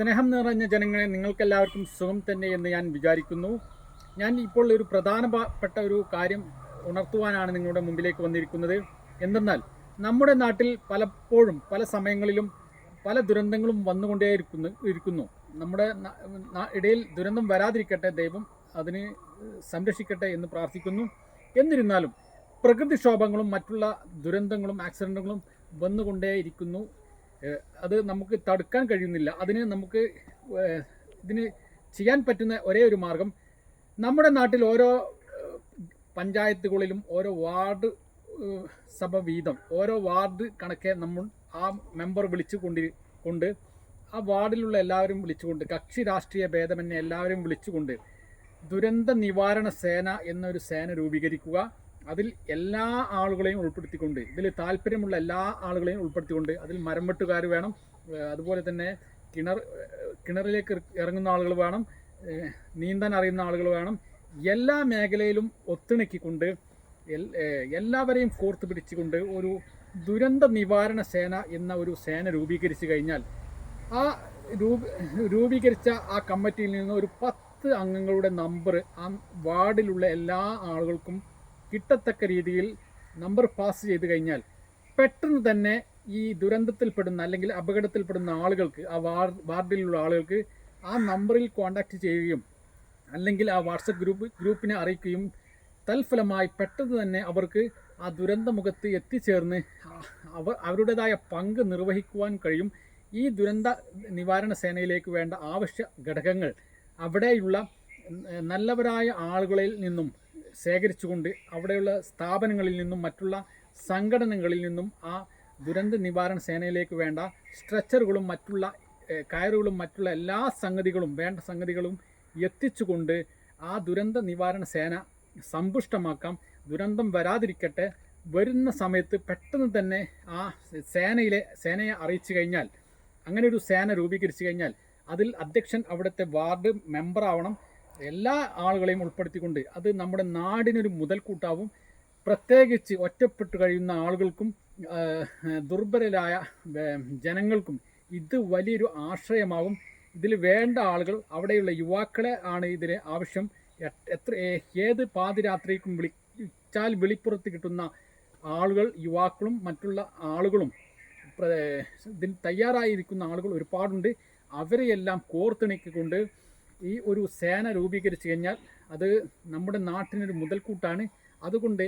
സ്നേഹം നിറഞ്ഞ ജനങ്ങളെ നിങ്ങൾക്കെല്ലാവർക്കും സുഖം തന്നെ എന്ന് ഞാൻ വിചാരിക്കുന്നു. ഞാൻ ഇപ്പോൾ ഒരു പ്രധാനപ്പെട്ട ഒരു കാര്യം ഉണർത്തുവാനാണ് നിങ്ങളുടെ മുമ്പിലേക്ക് വന്നിരിക്കുന്നത്. എന്തെന്നാൽ നമ്മുടെ നാട്ടിൽ പലപ്പോഴും പല സമയങ്ങളിലും പല ദുരന്തങ്ങളും വന്നുകൊണ്ടേയിരിക്കുന്നു ഇരിക്കുന്നു നമ്മുടെ ഇടയിൽ ദുരന്തം വരാതിരിക്കട്ടെ ദൈവം അതിന് സംരക്ഷിക്കട്ടെ എന്ന് പ്രാർത്ഥിക്കുന്നു. എന്നിരുന്നാലും പ്രകൃതിക്ഷോഭങ്ങളും മറ്റുള്ള ദുരന്തങ്ങളും ആക്സിഡന്റുകളും വന്നുകൊണ്ടേയിരിക്കുന്നു അത് നമുക്ക് തടുക്കാൻ കഴിയുന്നില്ല. അതിന് നമുക്ക് ഇതിന് ചെയ്യാൻ പറ്റുന്ന ഒരേ ഒരു മാർഗം നമ്മുടെ നാട്ടിൽ ഓരോ പഞ്ചായത്തുകളിലും ഓരോ വാർഡ് സഭ വീതം ഓരോ വാർഡ് കണക്കെ നമ്മൾ ആ മെമ്പർ വിളിച്ചു കൊണ്ടി കൊണ്ട് ആ വാർഡിലുള്ള എല്ലാവരും വിളിച്ചുകൊണ്ട് കക്ഷി രാഷ്ട്രീയ ഭേദമന്യേ എല്ലാവരും വിളിച്ചുകൊണ്ട് ദുരന്ത നിവാരണ സേന എന്നൊരു സേന രൂപീകരിക്കുക. അതിൽ എല്ലാ ആളുകളെയും ഉൾപ്പെടുത്തിക്കൊണ്ട് ഇതിൽ താല്പര്യമുള്ള എല്ലാ ആളുകളെയും ഉൾപ്പെടുത്തിക്കൊണ്ട് അതിൽ മരം വെട്ടുകാർ വേണം അതുപോലെ തന്നെ കിണർ കിണറിലേക്ക് ഇറങ്ങുന്ന ആളുകൾ വേണം. നീന്താൻ അറിയുന്ന ആളുകൾ വേണം. എല്ലാ മേഖലയിലും ഒത്തിണക്കിക്കൊണ്ട് എല്ലാവരെയും കോർത്ത് പിടിച്ചുകൊണ്ട് ഒരു ദുരന്ത നിവാരണ സേന എന്ന ഒരു സേന രൂപീകരിച്ചു കഴിഞ്ഞാൽ ആ രൂപീകരിച്ച ആ കമ്മിറ്റിയിൽ നിന്ന് ഒരു പത്ത് അംഗങ്ങളുടെ നമ്പർ ആ വാർഡിലുള്ള എല്ലാ ആളുകൾക്കും കിട്ടത്തക്ക രീതിയിൽ നമ്പർ പാസ് ചെയ്ത് കഴിഞ്ഞാൽ പെട്ടെന്ന് തന്നെ ഈ ദുരന്തത്തിൽപ്പെടുന്ന അല്ലെങ്കിൽ അപകടത്തിൽപ്പെടുന്ന ആളുകൾക്ക് ആ വാർഡിലുള്ള ആളുകൾക്ക് ആ നമ്പറിൽ കോൺടാക്റ്റ് ചെയ്യുകയും അല്ലെങ്കിൽ ആ വാട്സപ്പ് ഗ്രൂപ്പ് ഗ്രൂപ്പിനെ അറിയിക്കുകയും തൽഫലമായി പെട്ടെന്ന് തന്നെ അവർക്ക് ആ ദുരന്തമുഖത്ത് എത്തിച്ചേർന്ന് അവർ അവരുടേതായ പങ്ക് നിർവഹിക്കുവാൻ കഴിയും. ഈ ദുരന്ത നിവാരണ സേനയിലേക്ക് വേണ്ട ആവശ്യ ഘടകങ്ങൾ അവിടെയുള്ള നല്ലവരായ ആളുകളിൽ നിന്നും ശേഖരിച്ചുകൊണ്ട് അവിടെയുള്ള സ്ഥാപനങ്ങളിൽ നിന്നും മറ്റുള്ള സംഘടനകളിൽ നിന്നും ആ ദുരന്ത നിവാരണ സേനയിലേക്ക് വേണ്ട സ്ട്രെച്ചറുകളും മറ്റുള്ള കയറുകളും മറ്റുള്ള എല്ലാ സംഗതികളും വേണ്ട സംഗതികളും എത്തിച്ചുകൊണ്ട് ആ ദുരന്ത നിവാരണ സേന സമ്പുഷ്ടമാക്കാം. ദുരന്തം വരാതിരിക്കട്ടെ. വരുന്ന സമയത്ത് പെട്ടെന്ന് തന്നെ ആ സേനയിലെ സേനയെ അറിയിച്ചു കഴിഞ്ഞാൽ അങ്ങനെ ഒരു സേന രൂപീകരിച്ചു കഴിഞ്ഞാൽ അതിൽ അധ്യക്ഷൻ അവിടുത്തെ വാർഡ് മെമ്പർ ആവണം എല്ലാ ആളുകളെയും ഉൾപ്പെടുത്തിക്കൊണ്ട് അത് നമ്മുടെ നാടിനൊരു മുതൽക്കൂട്ടാവും. പ്രത്യേകിച്ച് ഒറ്റപ്പെട്ട് കഴിയുന്ന ആളുകൾക്കും ദുർബലരായ ജനങ്ങൾക്കും ഇത് വലിയൊരു ആശ്രയമാകും ഇതിൽ വേണ്ട ആളുകൾ അവിടെയുള്ള യുവാക്കളെ ആണ് ഇതിന് ആവശ്യം. എത്ര ഏത് പാതിരാത്രിക്കും വിളിച്ചാൽ വെളിപ്പുറത്ത് കിട്ടുന്ന ആളുകൾ യുവാക്കളും മറ്റുള്ള ആളുകളും ഇതിന് തയ്യാറായിരിക്കുന്ന ആളുകൾ ഒരുപാടുണ്ട്. അവരെയെല്ലാം കോർത്തിണക്കിക്കൊണ്ട് ഈ ഒരു സേന രൂപീകരിച്ചു കഴിഞ്ഞാൽ അത് നമ്മുടെ നാട്ടിനൊരു മുതൽക്കൂട്ടാണ്. അതുകൊണ്ട്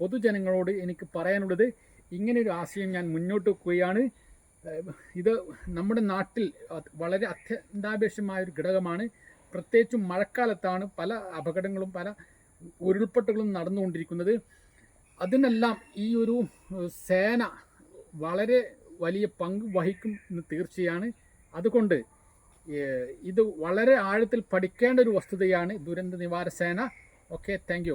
പൊതുജനങ്ങളോട് എനിക്ക് പറയാനുള്ളത് ഇങ്ങനെയൊരു ആശയം ഞാൻ മുന്നോട്ട് വെക്കുകയാണ്. ഇത് നമ്മുടെ നാട്ടിൽ വളരെ അത്യന്താപേക്ഷമായ ഒരു ഘടകമാണ്. പ്രത്യേകിച്ചും മഴക്കാലത്താണ് പല അപകടങ്ങളും പല ഉരുൾപൊട്ടുകളും നടന്നുകൊണ്ടിരിക്കുന്നത്. അതിനെല്ലാം ഈ ഒരു സേന വളരെ വലിയ പങ്ക് വഹിക്കും എന്ന് തീർച്ചയാണ്. അതുകൊണ്ട് ഇത് വളരെ ആഴത്തിൽ പഠിക്കേണ്ട ഒരു വസ്തുതയാണ് ദുരന്ത നിവാരണ സേന ഓക്കെ താങ്ക്